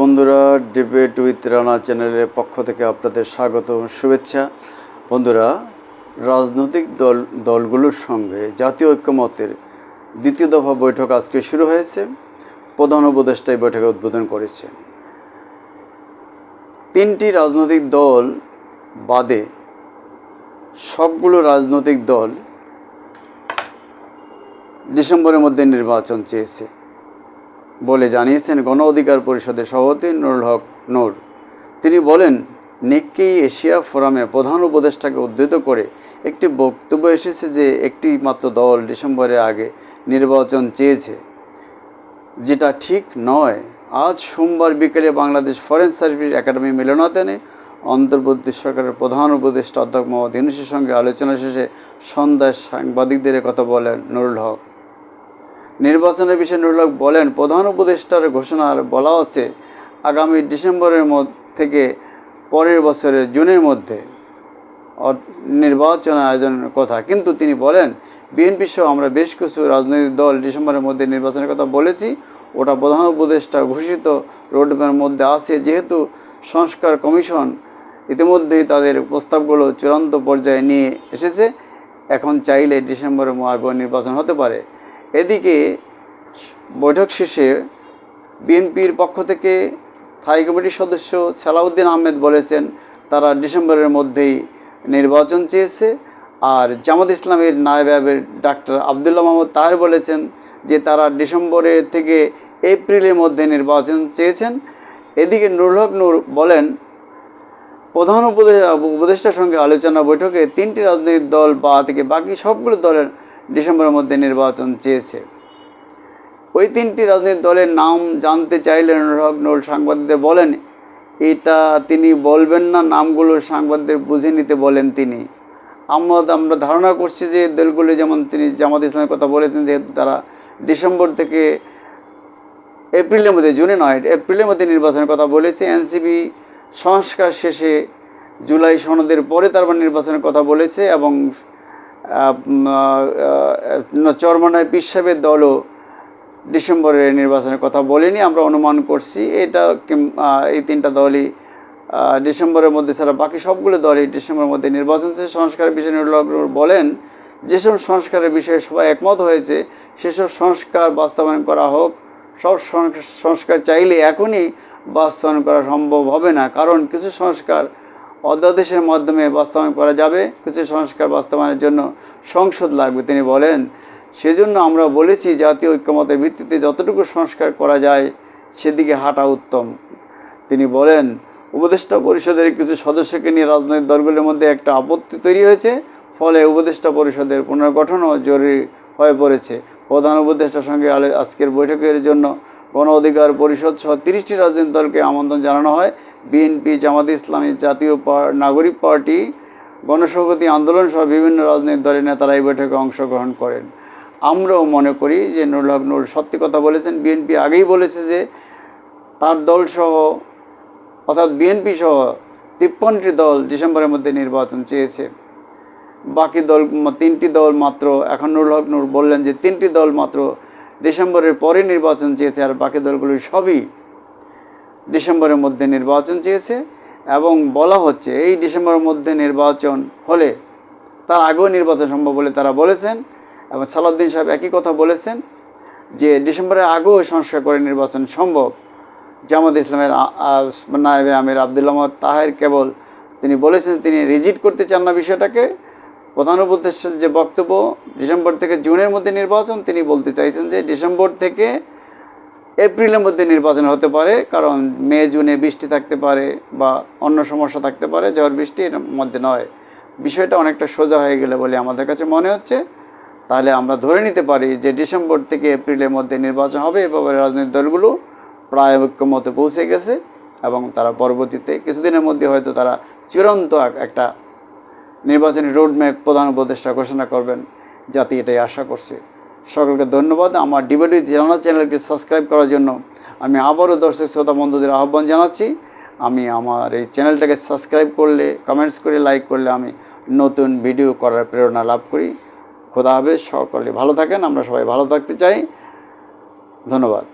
বন্ধুরা debate with Rana চ্যানেলের পক্ষ থেকে আপনাদের স্বাগত শুভেচ্ছা। বন্ধুরা, রাজনৈতিক দল, দলগুলোর সঙ্গে জাতীয় ঐক্যমতের দ্বিতীয় দফা বৈঠক আজকে শুরু হয়েছে। প্রধান উপদেষ্টা এই বৈঠকে উদ্বোধন করেছে তিনটি রাজনৈতিক দল বাদে সবগুলো রাজনৈতিক দল ডিসেম্বরের মধ্যে নির্বাচন চেয়েছে। বলে জানিয়েছেন গণ অধিকার পরিষদের সভাপতি নুরুল হক নূর। তিনি বলেন নিক্কেই এশিয়া ফোরামে প্রধান উপদেষ্টাকে উদ্ধৃত করে একটি বক্তব্য এসেছে যে একটি মাত্র দল ডিসেম্বরের আগে নির্বাচন চেয়েছে, যেটা ঠিক নয়। আজ সোমবার বিকেলে বাংলাদেশ ফরেন সার্ভিস একাডেমি মিলনায়তনে অন্তর্বর্তী সরকারের প্রধান উপদেষ্টা অধ্যক্ষ মোহাম্মদ ইউনুসের সঙ্গে আলোচনা শেষে সন্ধ্যায় সাংবাদিকদের কথা বলেন নুরুল হক। নির্বাচনের বিষয়ে নুরুল হক বলেন, প্রধান উপদেষ্টার ঘোষণার বলা আছে আগামী ডিসেম্বরের থেকে পরের বছরের জুনের মধ্যে নির্বাচন আয়োজনের কথা। কিন্তু তিনি বলেন, বিএনপি সহ আমরা বেশ কিছু রাজনৈতিক দল ডিসেম্বরের মধ্যে নির্বাচনের কথা বলেছি, ওটা প্রধান উপদেষ্টা ঘোষিত রোডম্যাপের মধ্যে আছে। যেহেতু সংস্কার কমিশন ইতিমধ্যেই তাদের প্রস্তাবগুলো চূড়ান্ত পর্যায়ে নিয়ে এসেছে, এখন চাইলে ডিসেম্বরের আগে নির্বাচন হতে পারে। এদিকে বৈঠক শেষে বিএনপির পক্ষ থেকে স্থায়ী কমিটির সদস্য সালাউদ্দিন আহমেদ বলেছেন, তারা ডিসেম্বরের মধ্যেই নির্বাচন চেয়েছে। আর জামাত ইসলামের নায়বের ডাক্তার আবদুল্লাহ মোহাম্মদ তাহের বলেছেন যে, তারা ডিসেম্বরের থেকে এপ্রিলের মধ্যে নির্বাচন চেয়েছেন। এদিকে নুরুল হক নূর বলেন, প্রধান উপদেষ্টার সঙ্গে আলোচনা বৈঠকে তিনটি রাজনৈতিক দল বা থেকে বাকি সবগুলো দলের ডিসেম্বরের মধ্যে নির্বাচন চেয়েছে। ওই তিনটি রাজনৈতিক দলের নাম জানতে চাইলেন অনুরাগ নোল সাংবাদিকদের বলেন, এটা তিনি বলবেন না, নামগুলো সাংবাদিকদের বুঝে নিতে বলেন তিনি। আমরা আমরা ধারণা করছি যে দলগুলি যেমন তিনি জামাত ইসলামের কথা বলেছেন, যেহেতু তারা ডিসেম্বর থেকে এপ্রিলের মধ্যে, জুনে নয়, এপ্রিলের মধ্যে নির্বাচনের কথা বলেছে। এনসিপি সংস্কার শেষে জুলাই সনদের পরে তারপর নির্বাচনের কথা বলেছে এবং চরমনায় সাহেবের দলও ডিসেম্বরে নির্বাচনের কথা বলিনি, আমরা অনুমান করছি। এটা এই তিনটা দলই ডিসেম্বরের মধ্যে ছাড়া বাকি সবগুলো দলই ডিসেম্বরের মধ্যে নির্বাচন সংস্কারের বিষয়ে নুরুল হক নূর বলেন, যেসব সংস্কারের বিষয়ে সবাই একমত হয়েছে, সেসব সংস্কার বাস্তবায়ন করা হোক, সব সংস্কার চাইলে এখনই বাস্তবায়ন করা সম্ভব হবে না। কারণ কিছু সংস্কার অধ্যাদেশের মাধ্যমে বাস্তবায়ন করা যাবে। কিছু সংস্কার বাস্তবায়নের জন্য সংসদ লাগবে, তিনি বলেন। সেজন্য আমরা বলেছি, জাতীয় ঐক্যমতের ভিত্তিতে যতটুকু সংস্কার করা যায়, সেদিকে হাঁটা উত্তম। তিনি বলেন, উপদেষ্টা পরিষদের কিছু সদস্যকে নিয়ে রাজনৈতিক দলগুলির মধ্যে একটা আপত্তি তৈরি হয়েছে। ফলে উপদেষ্টা পরিষদের পুনর্গঠনও জরুরি হয়ে পড়েছে। প্রধান উপদেষ্টার সঙ্গে আজকের বৈঠকের জন্য গণ অধিকার পরিষদ সহ তিরিশটি রাজনৈতিক দলকে আমন্ত্রণ জানানো হয়। বিএনপি, জামাত ইসলামী, জাতীয় নাগরিক পার্টি, গণসংহতি আন্দোলন সহ বিভিন্ন রাজনৈতিক দলের নেতারা এই বৈঠকে অংশগ্রহণ করেন। আমরাও মনে করি যে নুরুল হক নুর সত্যি কথা বলেছেন। বিএনপি আগেই বলেছে যে তার দলসহ অর্থাৎ বিএনপি সহ তিপ্পান্নটি দল ডিসেম্বরের মধ্যে নির্বাচন চেয়েছে। বাকি দল, তিনটি দল মাত্র, এখন নুরুল হক নূর বললেন যে তিনটি দল মাত্র ডিসেম্বরের পরে নির্বাচন চেয়েছে আর বাকি দলগুলি সবই ডিসেম্বরের মধ্যে নির্বাচন চেয়েছে এবং বলা হচ্ছে এই ডিসেম্বরের মধ্যে নির্বাচন হলে তার আগেও নির্বাচন সম্ভব বলে তারা বলেছেন এবং সালাউদ্দিন সাহেব একই কথা বলেছেন যে ডিসেম্বরের আগেও সংস্কার করে নির্বাচন সম্ভব। জামাত ইসলামের নায়েবে আমির আবদুল্লাহ তাহের কেবল তিনি বলেছেন তিনি রিজিট করতে চান না বিষয়টাকে। প্রধান উপদেষ্টার যে বক্তব্য ডিসেম্বর থেকে জুনের মধ্যে নির্বাচন, তিনি বলতে চাইছেন যে ডিসেম্বর থেকে এপ্রিলের মধ্যে নির্বাচন হতে পারে, কারণ মে, জুনে বৃষ্টি থাকতে পারে বা অন্য সমস্যা থাকতে পারে, ঝড় বৃষ্টি এর মধ্যে নয়। বিষয়টা অনেকটা সোজা হয়ে গেলে বলে আমাদের কাছে মনে হচ্ছে। তাহলে আমরা ধরে নিতে পারি যে ডিসেম্বর থেকে এপ্রিলের মধ্যে নির্বাচন হবে এভাবে রাজনৈতিক দলগুলো প্রায় ঐক্যমতে পৌঁছে গেছে এবং তারা পরবর্তীতে কিছুদিনের মধ্যে হয়তো তারা চূড়ান্ত একটা নির্বাচনী রোডম্যাপ প্রধান উপদেষ্টা ঘোষণা করবেন। জাতি এটাই আশা করছে। সকলকে ধন্যবাদ। আমার ডিবেটি জানা চ্যানেলকে সাবস্ক্রাইব করার জন্য আমি আবারও দর্শক শ্রোতা বন্ধুদের আহ্বান জানাচ্ছি। আমি আমার এই চ্যানেলটাকে সাবস্ক্রাইব করলে কমেন্টস করে লাইক করলে আমি নতুন ভিডিও করার প্রেরণা লাভ করি। খোদা হাফেজ। সকলে ভালো থাকেন। আমরা সবাই ভালো থাকতে চাই। ধন্যবাদ।